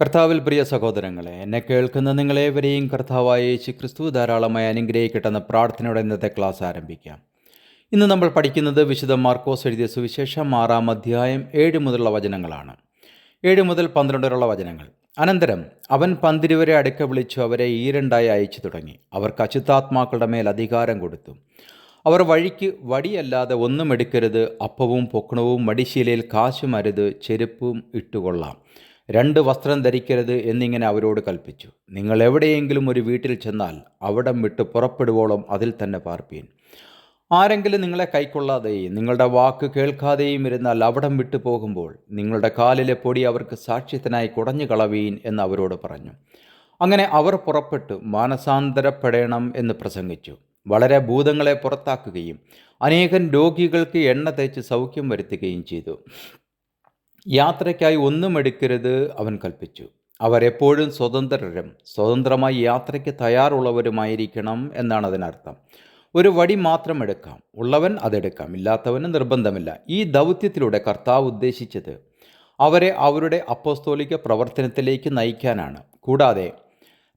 കർത്താവിൽ പ്രിയ സഹോദരങ്ങളെ എന്നെ കേൾക്കുന്ന നിങ്ങളേവരെയും കർത്താവായ യേശു ക്രിസ്തു ധാരാളമായി അനുഗ്രഹിക്കട്ടെന്ന പ്രാർത്ഥനയോടെ ഇന്നത്തെ ക്ലാസ് ആരംഭിക്കാം. ഇന്ന് നമ്മൾ പഠിക്കുന്നത് വിശുദ്ധ മാർക്കോസ് എഴുതിയ സുവിശേഷം ആറാം അധ്യായം ഏഴ് മുതലുള്ള വചനങ്ങളാണ്. ഏഴ് മുതൽ പന്ത്രണ്ട് വരെയുള്ള വചനങ്ങൾ. അനന്തരം അവൻ പന്തിരുവരെ അടുക്ക വിളിച്ചു അവരെ ഈരണ്ടായി അയച്ചു തുടങ്ങി. അവർക്ക് അശുദ്ധാത്മാക്കളുടെ മേൽ അധികാരം കൊടുത്തു. അവർ വഴിക്ക് വടിയല്ലാതെ ഒന്നും എടുക്കരുത് അപ്പവും പൊക്കണവും മടിശീലയിൽ കാശും അരുത് ചെരുപ്പും ഇട്ടുകൊള്ളാം. രണ്ട് വസ്ത്രം ധരിക്കരുത് എന്നിങ്ങനെ അവരോട് കൽപ്പിച്ചു. നിങ്ങൾ എവിടെയെങ്കിലും ഒരു വീട്ടിൽ ചെന്നാൽ അവിടം വിട്ട് പുറപ്പെടുവോളം അതിൽ തന്നെ പാർപ്പീൻ. ആരെങ്കിലും നിങ്ങളെ കൈക്കൊള്ളാതെയും നിങ്ങളുടെ വാക്ക് കേൾക്കാതെയും ഇരുന്നാൽ അവിടം വിട്ടു പോകുമ്പോൾ നിങ്ങളുടെ കാലിലെ പൊടി അവർക്ക് സാക്ഷ്യത്തിനായി കുടഞ്ഞു കളവീൻ എന്ന് അവരോട് പറഞ്ഞു. അങ്ങനെ അവർ പുറപ്പെട്ടു മാനസാന്തരപ്പെടേണം എന്ന് പ്രസംഗിച്ചു. വളരെ ഭൂതങ്ങളെ പുറത്താക്കുകയും അനേകം രോഗികൾക്ക് എണ്ണ തേച്ച് സൗഖ്യം വരുത്തുകയും ചെയ്തു. യാത്രയ്ക്കായി ഒന്നും എടുക്കരുത് അവൻ കൽപ്പിച്ചു. അവർ എപ്പോഴും സ്വതന്ത്രരും സ്വതന്ത്രമായി യാത്രയ്ക്ക് തയ്യാറുള്ളവരുമായിരിക്കണം എന്നാണ് അതിനർത്ഥം. ഒരു വടി മാത്രം എടുക്കാം. ഉള്ളവൻ അതെടുക്കാം. ഇല്ലാത്തവന് നിർബന്ധമില്ല. ഈ ദൗത്യത്തിലൂടെ കർത്താവ് ഉദ്ദേശിച്ചത് അവരെ അവരുടെ അപ്പോസ്തോലിക പ്രവർത്തനത്തിലേക്ക് നയിക്കാനാണ്. കൂടാതെ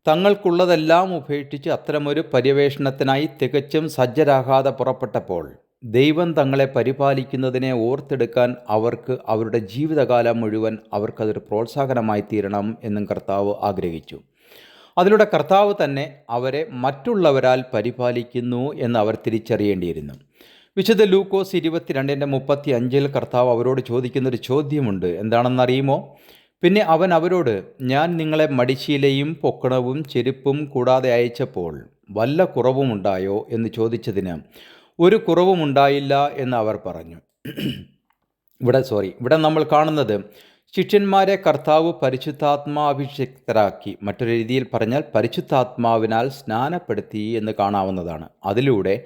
തങ്ങൾക്കുള്ളതെല്ലാം ഉപേക്ഷിച്ച് അത്തരമൊരു പര്യവേഷണത്തിനായി തികച്ചും സജ്ജരാകാതെ പുറപ്പെട്ടപ്പോൾ ദൈവം തങ്ങളെ പരിപാലിക്കുന്നതിനെ ഓർത്തെടുക്കാൻ അവർക്ക് അവരുടെ ജീവിതകാലം മുഴുവൻ അവർക്കതൊരു പ്രോത്സാഹനമായി തീരണം എന്നും കർത്താവ് ആഗ്രഹിച്ചു. അതിലൂടെ കർത്താവ് തന്നെ അവരെ മറ്റുള്ളവരാൽ പരിപാലിക്കുന്നു എന്ന് അവർ തിരിച്ചറിയേണ്ടിയിരുന്നു. വിശുദ്ധ ലൂക്കോസ് ഇരുപത്തിരണ്ടിന്റെ മുപ്പത്തി അഞ്ചിൽ കർത്താവ് അവരോട് ചോദിക്കുന്നൊരു ചോദ്യമുണ്ട്. എന്താണെന്നറിയുമോ? പിന്നെ അവൻ അവരോട് ഞാൻ നിങ്ങളെ മടിശീലയും പൊക്കണവും ചെരുപ്പും കൂടാതെ അയച്ചപ്പോൾ വല്ല കുറവുമുണ്ടായോ? എന്ന് ചോദിച്ചതിന് ഒരു കുറവുമുണ്ടായില്ല എന്ന് അവർ പറഞ്ഞു. ഇവിടെ സോറി ഇവിടെ നമ്മൾ കാണുന്നത് ശിഷ്യന്മാരെ കർത്താവ് പരിശുദ്ധാത്മാഭിഷിക്തരാക്കി. മറ്റൊരു രീതിയിൽ പറഞ്ഞാൽ പരിശുദ്ധാത്മാവിനാൽ സ്നാനപ്പെടുത്തി എന്ന് കാണാവുന്നതാണ്. അതിലൂടെ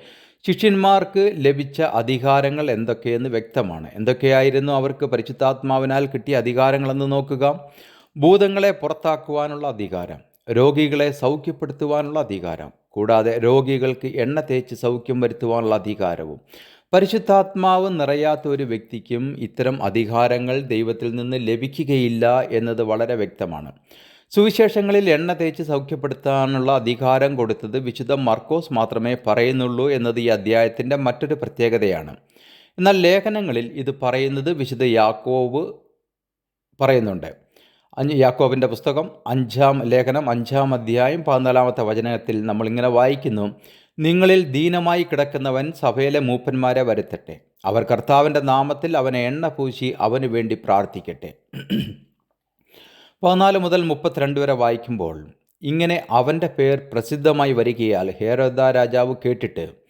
ശിഷ്യന്മാർക്ക് ലഭിച്ച അധികാരങ്ങൾ എന്തൊക്കെയെന്ന് വ്യക്തമാണ്. എന്തൊക്കെയായിരുന്നു അവർക്ക് പരിശുദ്ധാത്മാവിനാൽ കിട്ടിയ അധികാരങ്ങളെന്ന് നോക്കുക. ഭൂതങ്ങളെ പുറത്താക്കുവാനുള്ള അധികാരം. രോഗികളെ സൗഖ്യപ്പെടുത്തുവാനുള്ള അധികാരം കൂടാതെ രോഗികൾക്ക് എണ്ണ തേച്ച് സൗഖ്യം വരുത്തുവാനുള്ള അധികാരവും. പരിശുദ്ധാത്മാവ് നിറയാത്ത ഒരു വ്യക്തിക്കും ഇത്തരം അധികാരങ്ങൾ ദൈവത്തിൽ നിന്ന് ലഭിക്കുകയില്ല എന്നത് വളരെ വ്യക്തമാണ്. സുവിശേഷങ്ങളിൽ എണ്ണ തേച്ച് സൗഖ്യപ്പെടുത്താനുള്ള അധികാരം കൊടുത്തത് വിശുദ്ധ മർക്കോസ് മാത്രമേ പറയുന്നുള്ളൂ എന്നത് ഈ അധ്യായത്തിന്റെ മറ്റൊരു പ്രത്യേകതയാണ്. എന്നാൽ ലേഖനങ്ങളിൽ ഇത് പറയുന്നത് വിശുദ്ധ യാക്കോവ് പറയുന്നുണ്ട്. അഞ്ച് യാക്കോബിന്റെ പുസ്തകം അഞ്ചാം ലേഖനം അഞ്ചാം അധ്യായം പതിനാലാമത്തെ വചനത്തിൽ നമ്മളിങ്ങനെ വായിക്കുന്നു. നിങ്ങളിൽ ദീനമായി കിടക്കുന്നവൻ സഭയിലെ മൂപ്പന്മാരെ വരുത്തട്ടെ. അവർ കർത്താവിന്റെ നാമത്തിൽ അവനെ എണ്ണ പൂശി അവന് വേണ്ടി പ്രാർത്ഥിക്കട്ടെ. പതിനാല് മുതൽ മുപ്പത്തിരണ്ട് വരെ വായിക്കുമ്പോൾ ഇങ്ങനെ അവന്റെ പേർ പ്രസിദ്ധമായി വരികയാൽ ഹേരോദ രാജാവ് കേട്ടിട്ട്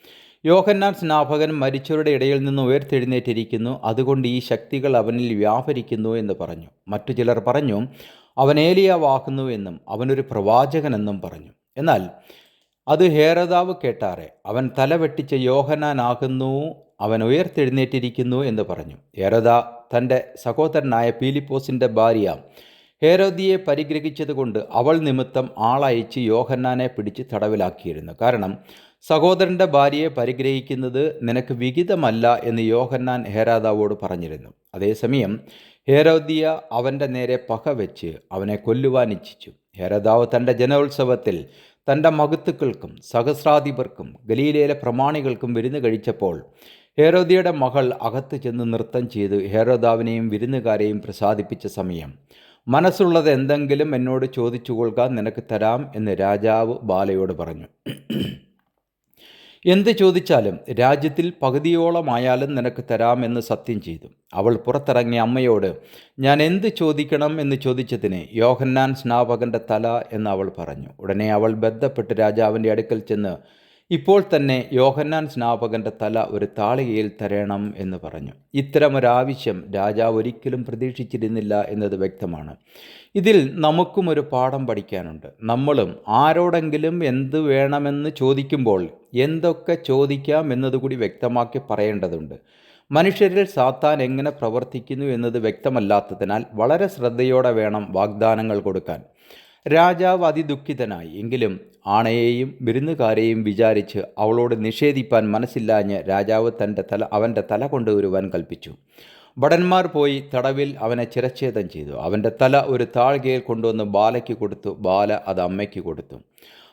യോഹന്നാൻ സ്നാപകൻ മരിച്ചവരുടെ ഇടയിൽ നിന്ന് ഉയർത്തെഴുന്നേറ്റിരിക്കുന്നു. അതുകൊണ്ട് ഈ ശക്തികൾ അവനിൽ വ്യാപരിക്കുന്നു എന്ന് പറഞ്ഞു. മറ്റു ചിലർ പറഞ്ഞു അവൻ ഏലിയാവാകുന്നു എന്നും അവനൊരു പ്രവാചകനെന്നും പറഞ്ഞു. എന്നാൽ അത് ഹേരദാവ് കേട്ടാറെ അവൻ തല വെട്ടിച്ച യോഹനാനാകുന്നു അവൻ ഉയർത്തെഴുന്നേറ്റിരിക്കുന്നു എന്ന് പറഞ്ഞു. ഹേരദ തന്റെ സഹോദരനായ പീലിപ്പോസിന്റെ ഭാര്യ ഹേരോദിയെ പരിഗ്രഹിച്ചതുകൊണ്ട് അവൾ നിമിത്തം ആളയച്ച് യോഹന്നാനെ പിടിച്ച് തടവിലാക്കിയിരുന്നു. കാരണം സഹോദരന്റെ ഭാര്യയെ പരിഗ്രഹിക്കുന്നത് നിനക്ക് വിഹിതമല്ല എന്ന് യോഹന്നാൻ ഹേരാദാവോട് പറഞ്ഞിരുന്നു. അതേസമയം ഹേരോദിയ അവന്റെ നേരെ പക വെച്ച് അവനെ കൊല്ലുവാൻ ഇച്ഛിച്ചു. ഹേരോദാവ് തന്റെ ജനോത്സവത്തിൽ തന്റെ മഹത്തുക്കൾക്കും സഹസ്രാധിപർക്കും ഗലീലയിലെ പ്രമാണികൾക്കും വിരുന്ന് കഴിച്ചപ്പോൾ ഹേരോദിയുടെ മകൾ അകത്ത് ചെന്ന് നൃത്തം ചെയ്ത് ഹേരോദാവിനെയും വിരുന്നുകാരെയും പ്രസാദിപ്പിച്ച സമയം മനസ്സുള്ളത് എന്തെങ്കിലും എന്നോട് ചോദിച്ചു കൊള്ളുക നിനക്ക് തരാം എന്ന് രാജാവ് ബാലയോട് പറഞ്ഞു. എന്ത് ചോദിച്ചാലും രാജ്യത്തിൽ പകുതിയോളമായാലും നിനക്ക് തരാമെന്ന് സത്യം ചെയ്തു. അവൾ പുറത്തിറങ്ങിയ അമ്മയോട് ഞാൻ എന്ത് ചോദിക്കണം എന്ന് ചോദിച്ചതിന് യോഹന്നാൻ സ്നാപകന്റെ തല എന്ന് അവൾ പറഞ്ഞു. ഉടനെ അവൾ ബന്ധപ്പെട്ട് രാജാവിന്റെ അടുക്കൽ ചെന്ന് ഇപ്പോൾ തന്നെ യോഹന്നാൻ സ്നാപകന്റെ തല ഒരു താളികയിൽ തരണം എന്ന് പറഞ്ഞു. ഇത്തരമൊരാവശ്യം രാജാവ് ഒരിക്കലും പ്രതീക്ഷിച്ചിരുന്നില്ല എന്നത് വ്യക്തമാണ്. ഇതിൽ നമുക്കും ഒരു പാഠം പഠിക്കാനുണ്ട്. നമ്മളും ആരോടെങ്കിലും എന്ത് വേണമെന്ന് ചോദിക്കുമ്പോൾ എന്തൊക്കെ ചോദിക്കാം എന്നതുകൂടി വ്യക്തമാക്കി പറയേണ്ടതുണ്ട്. മനുഷ്യരിൽ സാത്താൻ എങ്ങനെ പ്രവർത്തിക്കുന്നു എന്നത് വ്യക്തമല്ലാത്തതിനാൽ വളരെ ശ്രദ്ധയോടെ വേണം വാഗ്ദാനങ്ങൾ കൊടുക്കാൻ. രാജാവ് അതിദുഃഖിതനായി. എങ്കിലും ആണയെയും വിരുന്നുകാരെയും വിചാരിച്ച് അവളോട് നിഷേധിപ്പാൻ മനസ്സില്ലാഞ്ഞ് രാജാവ് തന്റെ തല അവന്റെ തല കൊണ്ടുവരുവാൻ കൽപ്പിച്ചു. ഭടന്മാർ പോയി തടവിൽ അവനെ ചിരച്ഛേദം ചെയ്തു. അവന്റെ തല ഒരു താഴ്കയിൽ കൊണ്ടുവന്ന് ബാലയ്ക്ക് കൊടുത്തു. ബാല അത് അമ്മയ്ക്ക് കൊടുത്തു.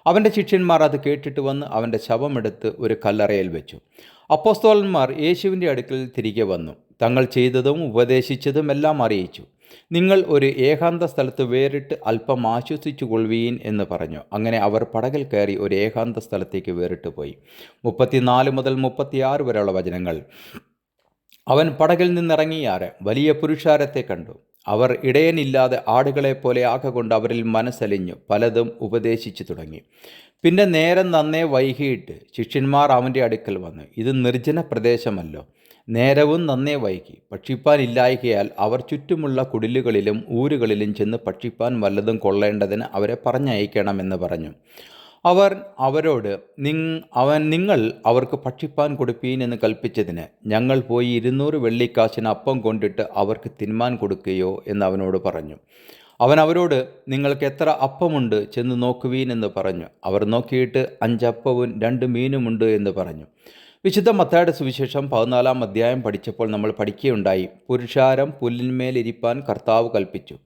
അവന്റെ ശിഷ്യന്മാർ അത് കേട്ടിട്ട് വന്ന് അവന്റെ ശവമെടുത്ത് ഒരു കല്ലറയിൽ വെച്ചു. അപ്പോസ്തോലന്മാർ യേശുവിന്റെ അടുക്കൽ തിരികെ വന്നു. തങ്ങൾ ചെയ്തതും ഉപദേശിച്ചതും എല്ലാം അറിയിച്ചു. നിങ്ങൾ ഒരു ഏകാന്ത സ്ഥലത്ത് വേറിട്ട് അല്പം ആശ്വസിച്ചു കൊള്ളുവീൻ എന്ന് പറഞ്ഞു. അങ്ങനെ അവർ പടകിൽ കയറി ഒരു ഏകാന്ത സ്ഥലത്തേക്ക് വേറിട്ട് പോയി. മുപ്പത്തിനാല് മുതൽ മുപ്പത്തിയാറ് വരെയുള്ള വചനങ്ങൾ. അവൻ പടകിൽ നിന്നിറങ്ങിയാറ് വലിയ പുരുഷാരത്തെ കണ്ടു. അവർ ഇടയനില്ലാതെ ആടുകളെ പോലെ ആകൊണ്ട് അവരിൽ മനസ്സലിഞ്ഞു. പലതും ഉപദേശിച്ചു തുടങ്ങി. പിന്നെ നേരം നന്നേ വൈകിയിട്ട് ശിഷ്യന്മാർ അവന്റെ അടുക്കൽ വന്നു. ഇത് നിർജന പ്രദേശമല്ലോ. നേരവും നന്നേ വൈകി. ഭക്ഷിപ്പാനില്ലായികയാൽ അവർ ചുറ്റുമുള്ള കുടിലുകളിലും ഊരുകളിലും ചെന്ന് ഭക്ഷിപ്പാൻ വല്ലതും കൊള്ളേണ്ടതിന് അവരെ പറഞ്ഞയക്കണമെന്ന് പറഞ്ഞു. അവർ അവരോട് നിങ് അവൻ നിങ്ങൾ അവർക്ക് ഭക്ഷിപ്പാൻ കൊടുപ്പീൻ എന്ന് കൽപ്പിച്ചതിന് ഞങ്ങൾ പോയി ഇരുന്നൂറ് വെള്ളിക്കാശിന് അപ്പം കൊണ്ടിട്ട് അവർക്ക് തിന്മാൻ കൊടുക്കുകയോ എന്ന് അവനോട് പറഞ്ഞു. അവൻ അവരോട് നിങ്ങൾക്ക് എത്ര അപ്പമുണ്ട് ചെന്ന് നോക്കുവീൻ? എന്ന് പറഞ്ഞു. അവർ നോക്കിയിട്ട് അഞ്ചപ്പവും രണ്ട് മീനുമുണ്ട് എന്ന് പറഞ്ഞു. വിശുദ്ധ മത്തായുടെ സുവിശേഷം പതിനാലാം അധ്യായം പഠിച്ചപ്പോൾ നമ്മൾ പഠിക്കുകയുണ്ടായി. പുരുഷാരം പുല്ലിന്മേലിരിപ്പാൻ കർത്താവ് കൽപ്പിച്ചു.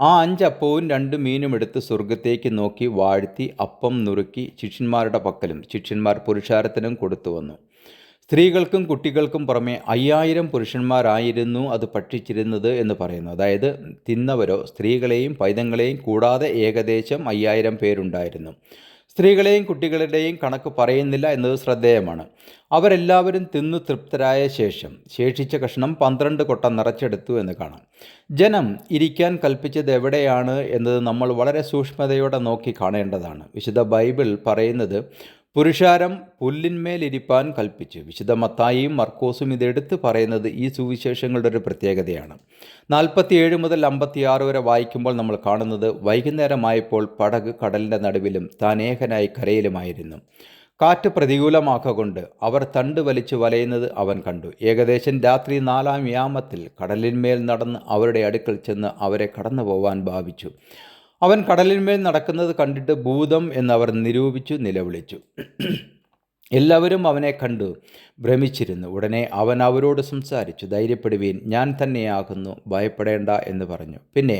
ആ അഞ്ചപ്പവും രണ്ട് മീനും എടുത്ത് സ്വർഗത്തേക്ക് നോക്കി വാഴ്ത്തി അപ്പം നുറുക്കി ശിഷ്യന്മാരുടെ പക്കലും ശിഷ്യന്മാർ പുരുഷാരത്തിനും കൊടുത്തു വന്നു. സ്ത്രീകൾക്കും കുട്ടികൾക്കും പുറമെ അയ്യായിരം പുരുഷന്മാരായിരുന്നു അത് ഭക്ഷിച്ചിരുന്നത് എന്ന് പറയുന്നു. അതായത് തിന്നവരോ സ്ത്രീകളെയും പൈതങ്ങളെയും കൂടാതെ ഏകദേശം അയ്യായിരം പേരുണ്ടായിരുന്നു. സ്ത്രീകളെയും കുട്ടികളുടെയും കണക്ക് പറയുന്നില്ല എന്നത് ശ്രദ്ധേയമാണ്. അവരെല്ലാവരും തിന്നു തൃപ്തരായ ശേഷം ശേഷിച്ച കഷ്ണം പന്ത്രണ്ട് കൊട്ട നിറച്ചെടുത്തു എന്ന് കാണാം. ജനം ഇരിക്കാൻ കൽപ്പിച്ചത് എവിടെയാണ് എന്നത് നമ്മൾ വളരെ സൂക്ഷ്മതയോടെ നോക്കി കാണേണ്ടതാണ്. വിശുദ്ധ ബൈബിൾ പറയുന്നത് പുരുഷാരം പുല്ലിന്മേലിരിപ്പാൻ കൽപ്പിച്ചു. വിശുദ്ധ മത്തായിയും മർക്കോസും ഇതെടുത്ത് പറയുന്നത് ഈ സുവിശേഷങ്ങളുടെ ഒരു പ്രത്യേകതയാണ്. നാൽപ്പത്തിയേഴ് മുതൽ അമ്പത്തിയാറ് വരെ വായിക്കുമ്പോൾ നമ്മൾ കാണുന്നത് വൈകുന്നേരമായപ്പോൾ പടക് കടലിന്റെ നടുവിലും താനേഹനായി കരയിലുമായിരുന്നു. കാറ്റ് പ്രതികൂലമാക്കൊണ്ട് അവർ തണ്ട് വലിച്ചു വലയുന്നത് അവൻ കണ്ടു. ഏകദേശം രാത്രി നാലാം യാമത്തിൽ കടലിന്മേൽ നടന്ന് അവരുടെ അടുക്കൽ ചെന്ന് അവരെ കടന്നു പോവാൻ ഭാവിച്ചു. അവൻ കടലിന്മേൽ നടക്കുന്നത് കണ്ടിട്ട് ഭൂതം എന്നവർ നിരൂപിച്ചു നിലവിളിച്ചു. എല്ലാവരും അവനെ കണ്ടു ഭ്രമിച്ചിരുന്നു. ഉടനെ അവൻ അവരോട് സംസാരിച്ചു ധൈര്യപ്പെടുവീൻ ഞാൻ തന്നെയാകുന്നു ഭയപ്പെടേണ്ട എന്ന് പറഞ്ഞു. പിന്നെ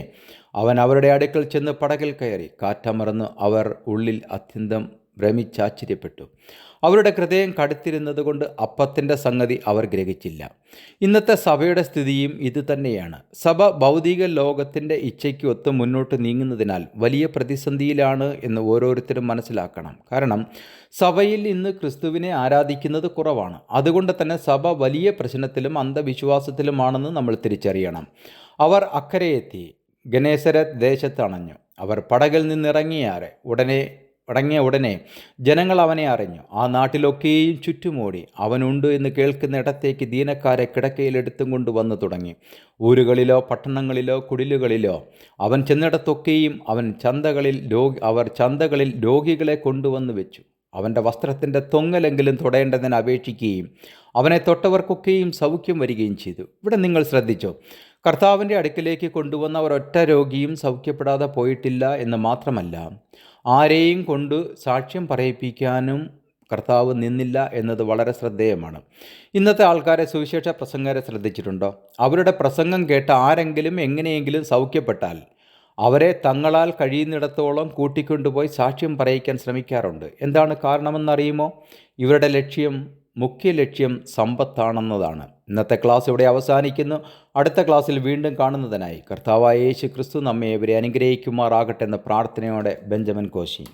അവൻ അവരുടെ അടുക്കൽ ചെന്ന് പടകിൽ കയറി കാറ്റമറന്ന് അവർ ഉള്ളിൽ അത്യന്തം ഭ്രമിച്ചാശ്ചര്യപ്പെട്ടു. അവരുടെ ഹൃദയം കടുത്തിരുന്നത് കൊണ്ട് അപ്പത്തിന്റെ സംഗതി അവർ ഗ്രഹിച്ചില്ല. ഇന്നത്തെ സഭയുടെ സ്ഥിതിയും ഇതുതന്നെയാണ് സഭ ഭൗതിക ലോകത്തിന്റെ ഇച്ഛയ്ക്ക് ഒത്ത് മുന്നോട്ട് നീങ്ങുന്നതിനാൽ വലിയ പ്രതിസന്ധിയിലാണ് എന്ന് ഓരോരുത്തരും മനസ്സിലാക്കണം. കാരണം സഭയിൽ ഇന്ന് ക്രിസ്തുവിനെ ആരാധിക്കുന്നത് കുറവാണ്. അതുകൊണ്ട് തന്നെ സഭ വലിയ പ്രശ്നത്തിലും അന്ധവിശ്വാസത്തിലുമാണെന്ന് നമ്മൾ തിരിച്ചറിയണം. അവർ അക്കരയെത്തി ഗണേശരത് ദേശത്തണഞ്ഞു. അവർ പടകിൽ നിന്നിറങ്ങിയാറെ. ഉടനെ അടങ്ങിയ ഉടനെ ജനങ്ങൾ അവനെ അറിഞ്ഞു. ആ നാട്ടിലൊക്കെയും ചുറ്റുമോടി അവനുണ്ട് എന്ന് കേൾക്കുന്ന ഇടത്തേക്ക് ദീനക്കാരെ കിടക്കയിലെടുത്തും കൊണ്ട് വന്നു തുടങ്ങി. ഊരുകളിലോ പട്ടണങ്ങളിലോ കുടിലുകളിലോ അവൻ ചെന്നിടത്തൊക്കെയും അവൻ ചന്തകളിൽ രോഗി അവർ ചന്തകളിൽ രോഗികളെ കൊണ്ടുവന്ന് വെച്ചു. അവന്റെ വസ്ത്രത്തിന്റെ തൊങ്ങലെങ്കിലും തൊടേണ്ടതിന് അപേക്ഷിക്കുകയും അവനെ തൊട്ടവർക്കൊക്കെയും സൗഖ്യം വരികയും ചെയ്തു. ഇവിടെ നിങ്ങൾ ശ്രദ്ധിച്ചോ കർത്താവിന്റെ അടുക്കിലേക്ക് കൊണ്ടുവന്ന ഒരൊറ്റ രോഗിയും സൗഖ്യപ്പെടാതെ പോയിട്ടില്ല എന്ന് മാത്രമല്ല ആരെയും കൊണ്ട് സാക്ഷ്യം പറയിപ്പിക്കാനും കർത്താവ് നിന്നില്ല എന്നത് വളരെ ശ്രദ്ധേയമാണ്. ഇന്നത്തെ ആൾക്കാരെ സുവിശേഷ പ്രസംഗരെ ശ്രദ്ധിച്ചിട്ടുണ്ടോ? അവരുടെ പ്രസംഗം കേട്ട ആരെങ്കിലും എങ്ങനെയെങ്കിലും സൗഖ്യപ്പെട്ടാൽ അവരെ തങ്ങളാൽ കഴിയുന്നിടത്തോളം കൂട്ടിക്കൊണ്ടുപോയി സാക്ഷ്യം പറയിക്കാൻ ശ്രമിക്കാറുണ്ട്. എന്താണ് കാരണമെന്നറിയുമോ? ഇവരുടെ ലക്ഷ്യം മുഖ്യ ലക്ഷ്യം സമ്പത്താണെന്നതാണ്. ഇന്നത്തെ ക്ലാസ് ഇവിടെ അവസാനിക്കുന്നു. അടുത്ത ക്ലാസ്സിൽ വീണ്ടും കാണുന്നതിനായി കർത്താവായ യേശു ക്രിസ്തു നമ്മെ ഇവരെ അനുഗ്രഹിക്കുമാറാകട്ടെ എന്ന പ്രാർത്ഥനയോടെ ബെഞ്ചമിൻ കോശി.